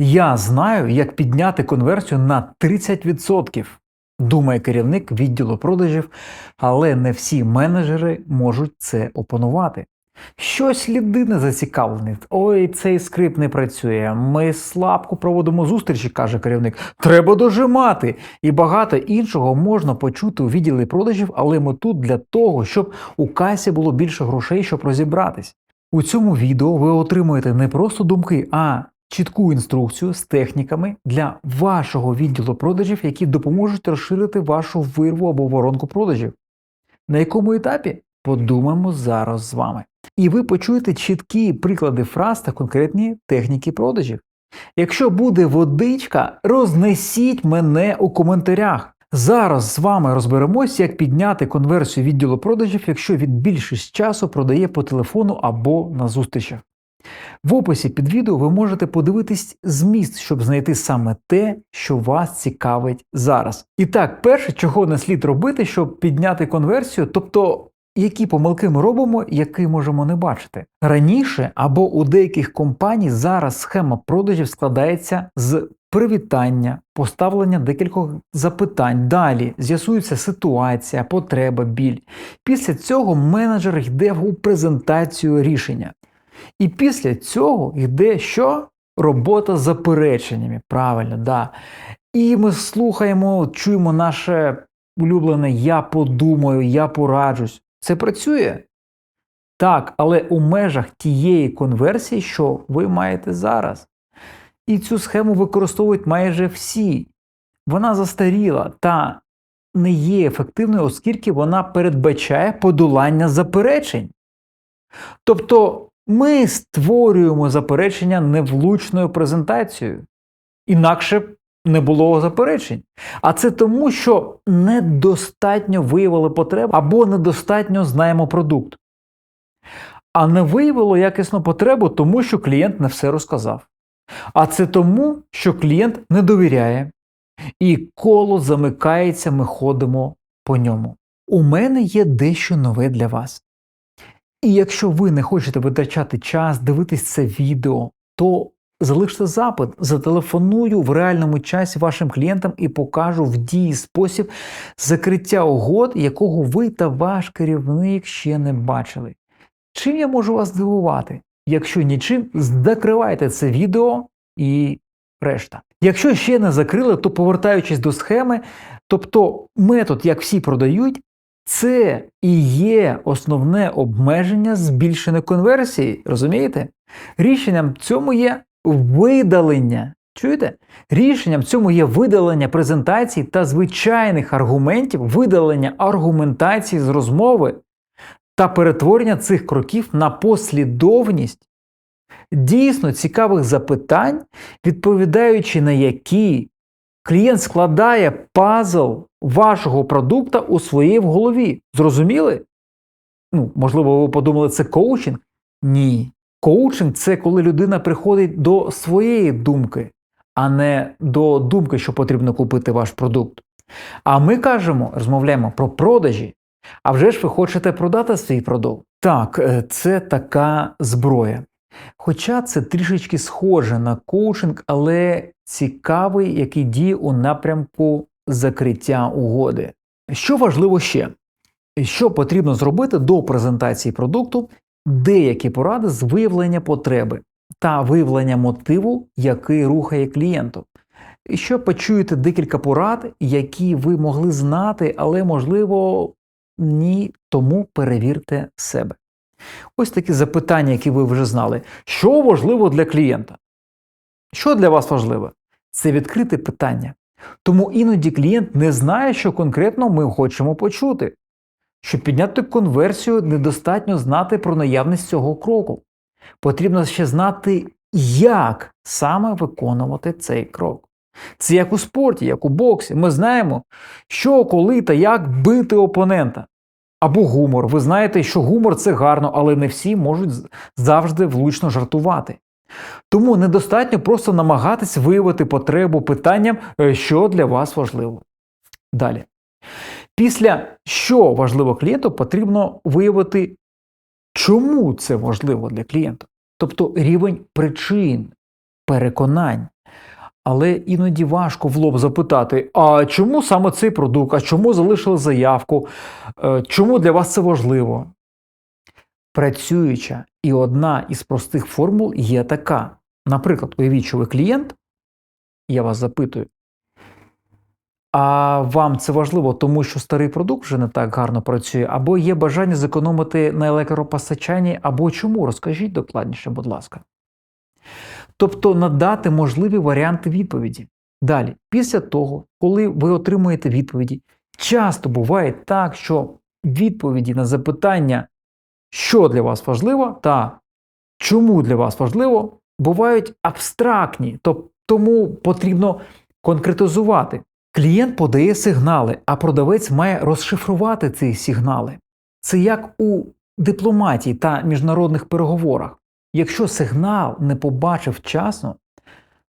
Я знаю, як підняти конверсію на 30%, думає керівник відділу продажів, але не всі менеджери можуть це опанувати. Щось людина зацікавлений. Ой, цей скрипт не працює. Ми слабко проводимо зустрічі, каже керівник. Треба дожимати. І багато іншого можна почути у відділі продажів, але ми тут для того, щоб у касі було більше грошей, щоб розібратись. У цьому відео ви отримуєте не просто думки, а чітку інструкцію з техніками для вашого відділу продажів, які допоможуть розширити вашу вирву або воронку продажів. На якому етапі? Подумаємо зараз з вами. І ви почуєте чіткі приклади фраз та конкретні техніки продажів. Якщо буде водичка, рознесіть мене у коментарях. Зараз з вами розберемось, як підняти конверсію відділу продажів, якщо він більшість часу продає по телефону або на зустрічах. В описі під відео ви можете подивитись зміст, щоб знайти саме те, що вас цікавить зараз. І так, перше, чого не слід робити, щоб підняти конверсію, тобто які помилки ми робимо, які можемо не бачити. Раніше або у деяких компаній зараз схема продажів складається з привітання, поставлення декількох запитань. Далі з'ясується ситуація, потреба, біль. Після цього менеджер йде у презентацію рішення. І після цього йде що? Робота з запереченнями. Правильно, да. І ми слухаємо, чуємо наше улюблене Я подумаю, я пораджусь. Це працює? Так, але у межах тієї конверсії, що ви маєте зараз. І цю схему використовують майже всі. Вона застаріла та не є ефективною, оскільки вона передбачає подолання заперечень. Тобто ми створюємо заперечення невлучною презентацією. Інакше не було заперечень. А це тому, що недостатньо виявили потребу або недостатньо знаємо продукт. А не виявило якісну потребу, тому що клієнт не все розказав. А це тому, що клієнт не довіряє, і коло замикається, ми ходимо по ньому. У мене є дещо нове для вас. І якщо ви не хочете витрачати час, дивитись це відео, то залиште запит, зателефоную в реальному часі вашим клієнтам і покажу в дії спосіб закриття угод, якого ви та ваш керівник ще не бачили. Чим я можу вас здивувати? Якщо нічим, закривайте це відео і решта. Якщо ще не закрили, то повертаючись до схеми, тобто метод, як всі продають, це і є основне обмеження збільшеної конверсії, розумієте? Рішенням цьому є видалення. Чуєте? Рішенням цьому є видалення презентацій та звичайних аргументів, видалення аргументації з розмови та перетворення цих кроків на послідовність дійсно цікавих запитань, відповідаючи на які клієнт складає пазл вашого продукта у своїй в голові. Зрозуміли? Ну, можливо, ви подумали, це коучинг? Ні. Коучинг це коли людина приходить до своєї думки, а не до думки, що потрібно купити ваш продукт. А ми кажемо, розмовляємо про продажі. А вже ж ви хочете продати свій продукт? Так, е, це така зброя. Хоча це трішечки схоже на коучинг, але цікавий, який діє у напрямку закриття угоди. Що важливо ще? Що потрібно зробити до презентації продукту, деякі поради з виявлення потреби та виявлення мотиву, який рухає клієнту. І що почуєте декілька порад, які ви могли знати, але, можливо, ні, тому перевірте себе. Ось такі запитання, які ви вже знали. Що важливо для клієнта? Що для вас важливе? Це відкрите питання. Тому іноді клієнт не знає, що конкретно ми хочемо почути. Щоб підняти конверсію, недостатньо знати про наявність цього кроку. Потрібно ще знати, як саме виконувати цей крок. Це як у спорті, як у боксі. Ми знаємо, що, коли та як бити опонента. Або гумор. Ви знаєте, що гумор це гарно, але не всі можуть завжди влучно жартувати. Тому недостатньо просто намагатись виявити потребу питанням, е, що для вас важливо. Далі. Після що важливо клієнту, потрібно виявити, чому це важливо для клієнта. Тобто рівень причин, переконань. Але іноді важко в лоб запитати: а чому саме цей продукт, а чому залишили заявку, Е, чому для вас це важливо? Працююча і одна із простих формул є така. Наприклад, уявіть, що ви клієнт, я вас запитую, а вам це важливо, тому що старий продукт вже не так гарно працює, або є бажання зекономити на електропостачанні, або чому? Розкажіть докладніше, будь ласка. Тобто надати можливі варіанти відповіді. Далі, після того, коли ви отримуєте відповіді, часто буває так, що відповіді на запитання, що для вас важливо, та чому для вас важливо, бувають абстрактні, тобто тому потрібно конкретизувати. Клієнт подає сигнали, а продавець має розшифрувати ці сигнали. Це як у дипломатії та міжнародних переговорах. Якщо сигнал не побачив вчасно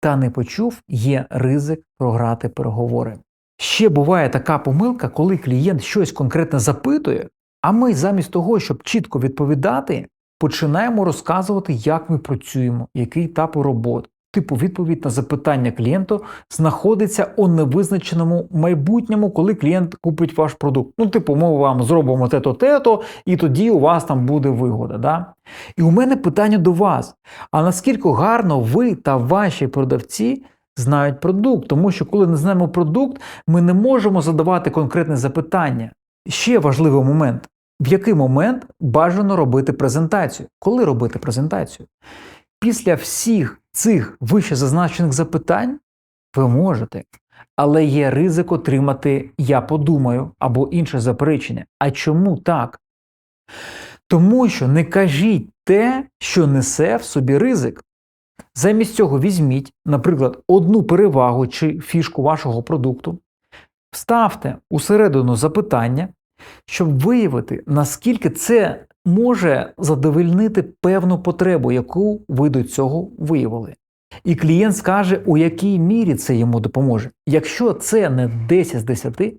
та не почув, є ризик програти переговори. Ще буває така помилка, коли клієнт щось конкретне запитує, а ми замість того, щоб чітко відповідати, починаємо розказувати, як ми працюємо, які етапи роботи. Типу, відповідь на запитання клієнту знаходиться у невизначеному майбутньому, коли клієнт купить ваш продукт. Ну, типу, ми вам зробимо те-то, те-то, і тоді у вас там буде вигода. Да? І у мене питання до вас: а наскільки гарно ви та ваші продавці знають продукт? Тому що, коли не знаємо продукт, ми не можемо задавати конкретне запитання. Ще важливий момент: в який момент бажано робити презентацію? Коли робити презентацію? Після всіх цих вище зазначених запитань ви можете, але є ризик отримати я подумаю або інше заперечення. А чому так? Тому що не кажіть те, що несе в собі ризик. Замість цього візьміть, наприклад, одну перевагу чи фішку вашого продукту, вставте усередину запитання, щоб виявити, наскільки це може задовольнити певну потребу, яку ви до цього виявили. І клієнт скаже, у якій мірі це йому допоможе. Якщо це не 10 з 10,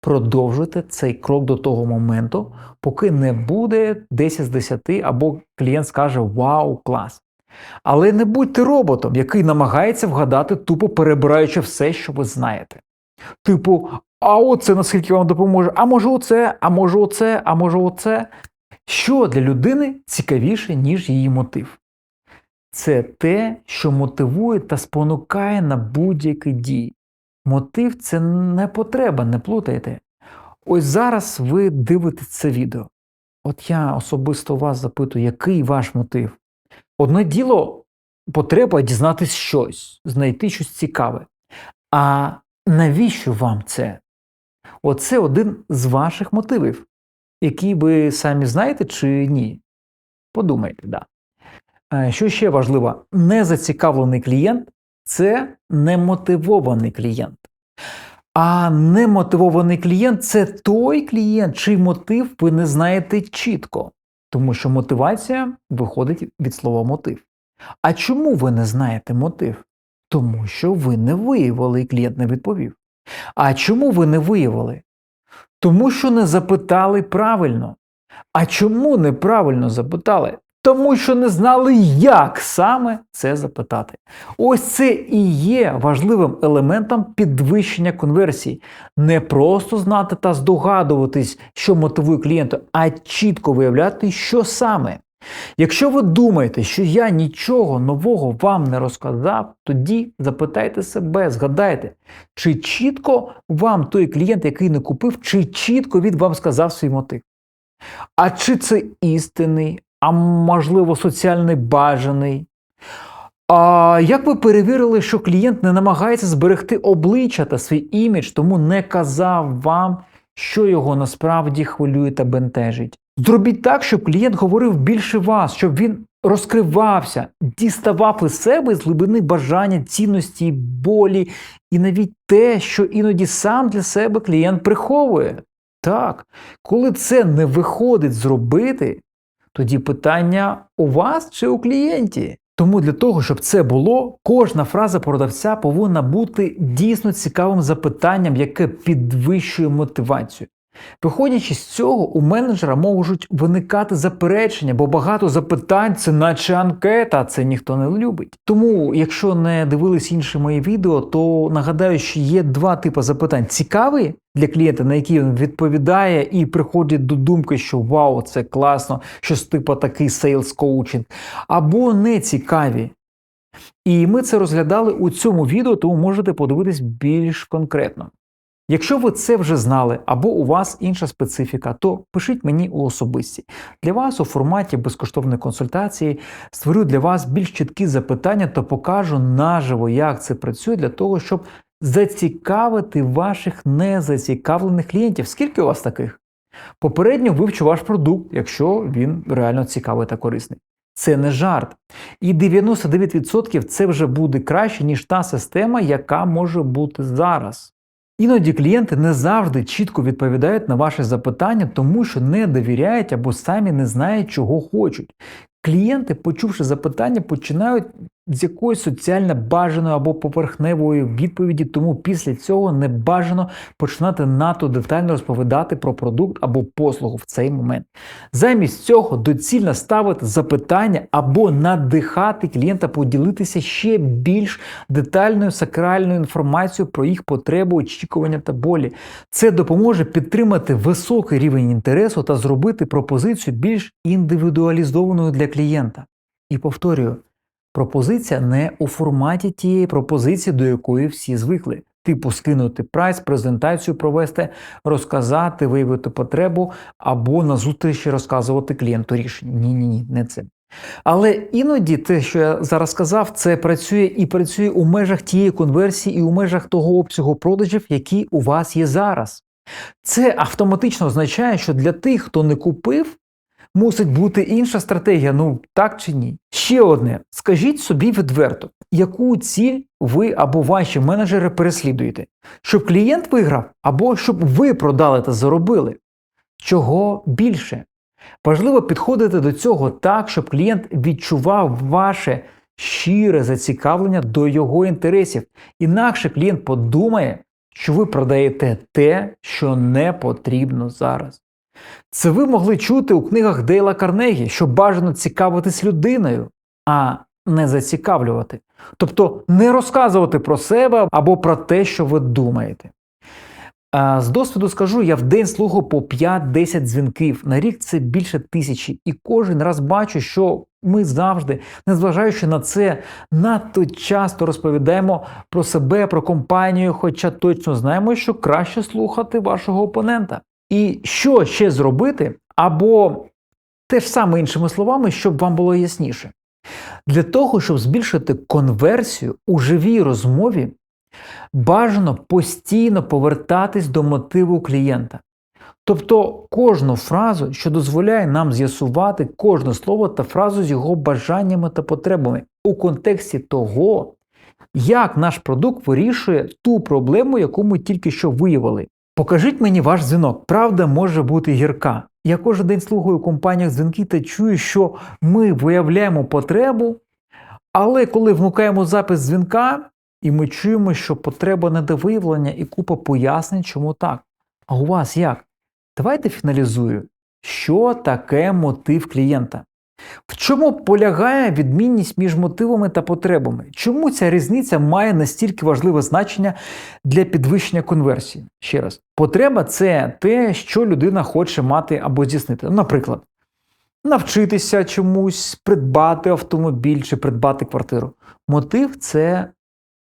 продовжуйте цей крок до того моменту, поки не буде 10 з 10, або клієнт скаже Вау, клас! Але не будьте роботом, який намагається вгадати, тупо перебираючи все, що ви знаєте. Типу, а оце наскільки вам допоможе, а може оце, а може оце, а може оце. Що для людини цікавіше, ніж її мотив? Це те, що мотивує та спонукає на будь-які дії. Мотив це не потреба, не плутайте. Ось зараз ви дивитесь це відео. От я особисто вас запитую, який ваш мотив? Одне діло потреба дізнатись щось, знайти щось цікаве. А навіщо вам це? Оце один з ваших мотивів, який ви самі знаєте чи ні. Подумайте, да. Е, Що ще важливо, незацікавлений клієнт це немотивований клієнт. А немотивований клієнт це той клієнт, чий мотив ви не знаєте чітко. Тому що мотивація виходить від слова мотив. А чому ви не знаєте мотив? Тому що ви не виявили і клієнт не відповів. А чому ви не виявили? Тому що не запитали правильно. А чому неправильно запитали? Тому що не знали, як саме це запитати. Ось це і є важливим елементом підвищення конверсії. Не просто знати та здогадуватись, що мотивує клієнта, а чітко виявляти, що саме. Якщо ви думаєте, що я нічого нового вам не розказав, тоді запитайте себе, згадайте, чи чітко вам той клієнт, який не купив, чи чітко він вам сказав свій мотив. А чи це істинний, а можливо, соціальний бажаний? А як ви перевірили, що клієнт не намагається зберегти обличчя та свій імідж, тому не казав вам, що його насправді хвилює та бентежить? Зробіть так, щоб клієнт говорив більше вас, щоб він розкривався, діставав із себе з глибини бажання, цінності, болі і навіть те, що іноді сам для себе клієнт приховує. Так, коли це не виходить зробити, тоді питання у вас чи у клієнті. Тому для того, щоб це було, кожна фраза продавця повинна бути дійсно цікавим запитанням, яке підвищує мотивацію. Виходячи з цього, у менеджера можуть виникати заперечення, бо багато запитань це наче анкета, це ніхто не любить. Тому, якщо не дивились інші мої відео, то нагадаю, що є два типи запитань: цікаві для клієнта, на які він відповідає, і приходить до думки, що вау, це класно, щось типу такий сейлс коучинг, або не цікаві. І ми це розглядали у цьому відео, тому можете подивитись більш конкретно. Якщо ви це вже знали або у вас інша специфіка, то пишіть мені у особисті. Для вас у форматі безкоштовної консультації створю для вас більш чіткі запитання та покажу наживо, як це працює для того, щоб зацікавити ваших незацікавлених клієнтів. Скільки у вас таких? Попередньо вивчу ваш продукт, якщо він реально цікавий та корисний. Це не жарт. І 99% це вже буде краще, ніж та система, яка може бути зараз. Іноді клієнти не завжди чітко відповідають на ваші запитання, тому що не довіряють або самі не знають, чого хочуть. Клієнти, почувши запитання, починають з якоїсь соціально бажаної або поверхневої відповіді, тому після цього не бажано починати надто детально розповідати про продукт або послугу в цей момент. Замість цього доцільно ставити запитання або надихати клієнта поділитися ще більш детальною сакральною інформацією про їх потребу, очікування та болі. Це допоможе підтримати високий рівень інтересу та зробити пропозицію більш індивідуалізованою для клієнта. І повторюю, пропозиція не у форматі тієї пропозиції, до якої всі звикли. Типу скинути прайс, презентацію провести, розказати, виявити потребу або на зустрічі розказувати клієнту рішення. Ні, ні, ні, не це. Але іноді те, що я зараз сказав, це працює і працює у межах тієї конверсії, і у межах того обсягу продажів, які у вас є зараз. Це автоматично означає, що для тих, хто не купив, мусить бути інша стратегія. Ну так чи ні? Ще одне: скажіть собі відверто, яку ціль ви або ваші менеджери переслідуєте, щоб клієнт виграв, або щоб ви продали та заробили. Чого більше? Важливо підходити до цього так, щоб клієнт відчував ваше щире зацікавлення до його інтересів. Інакше клієнт подумає, що ви продаєте те, що не потрібно зараз. Це ви могли чути у книгах Дейла Карнегі, що бажано цікавитись людиною, а не зацікавлювати. Тобто не розказувати про себе або про те, що ви думаєте. З досвіду скажу, я в день слухаю по 5-10 дзвінків. На рік це більше тисячі. І кожен раз бачу, що ми завжди, незважаючи на це, надто часто розповідаємо про себе, про компанію, хоча точно знаємо, що краще слухати вашого опонента. І що ще зробити, або те ж саме іншими словами, щоб вам було ясніше. Для того, щоб збільшити конверсію у живій розмові, бажано постійно повертатись до мотиву клієнта. Тобто кожну фразу, що дозволяє нам з'ясувати кожне слово та фразу з його бажаннями та потребами у контексті того, як наш продукт вирішує ту проблему, яку ми тільки що виявили. Покажіть мені ваш дзвінок. Правда може бути гірка. Я кожен день слухаю у компаніях дзвінки та чую, що ми виявляємо потребу, але коли вмикаємо запис дзвінка, і ми чуємо, що потреба недовиявлення і купа пояснень, чому так. А у вас як? Давайте фіналізую. Що таке мотив клієнта? В чому полягає відмінність між мотивами та потребами? Чому ця різниця має настільки важливе значення для підвищення конверсії? Ще раз, потреба це те, що людина хоче мати або здійснити. Наприклад, навчитися чомусь, придбати автомобіль чи придбати квартиру. Мотив це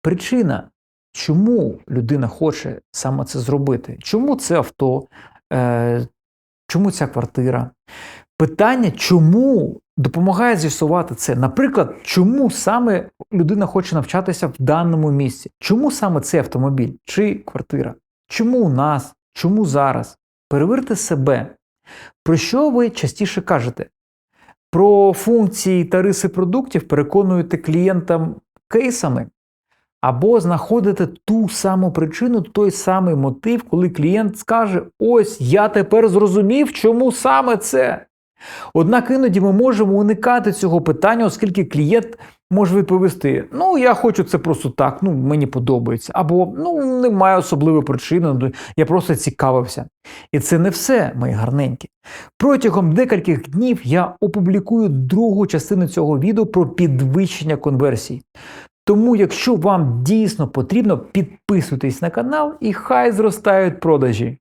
причина, чому людина хоче саме це зробити. Чому це авто, е, чому ця квартира? Питання, чому допомагає з'ясувати це. Наприклад, чому саме людина хоче навчатися в даному місці? Чому саме цей автомобіль чи квартира? Чому у нас? Чому зараз? Перевірте себе. Про що ви частіше кажете? Про функції та риси продуктів переконуєте клієнтам кейсами, або знаходите ту саму причину, той самий мотив, коли клієнт скаже: Ось я тепер зрозумів, чому саме це. Однак іноді ми можемо уникати цього питання, оскільки клієнт може відповісти: ну я хочу це просто так, ну мені подобається, або ну немає особливої причини, ну, я просто цікавився. І це не все, мої гарненькі. Протягом декількох днів я опублікую другу частину цього відео про підвищення конверсій. Тому, якщо вам дійсно потрібно, підписуйтесь на канал і хай зростають продажі.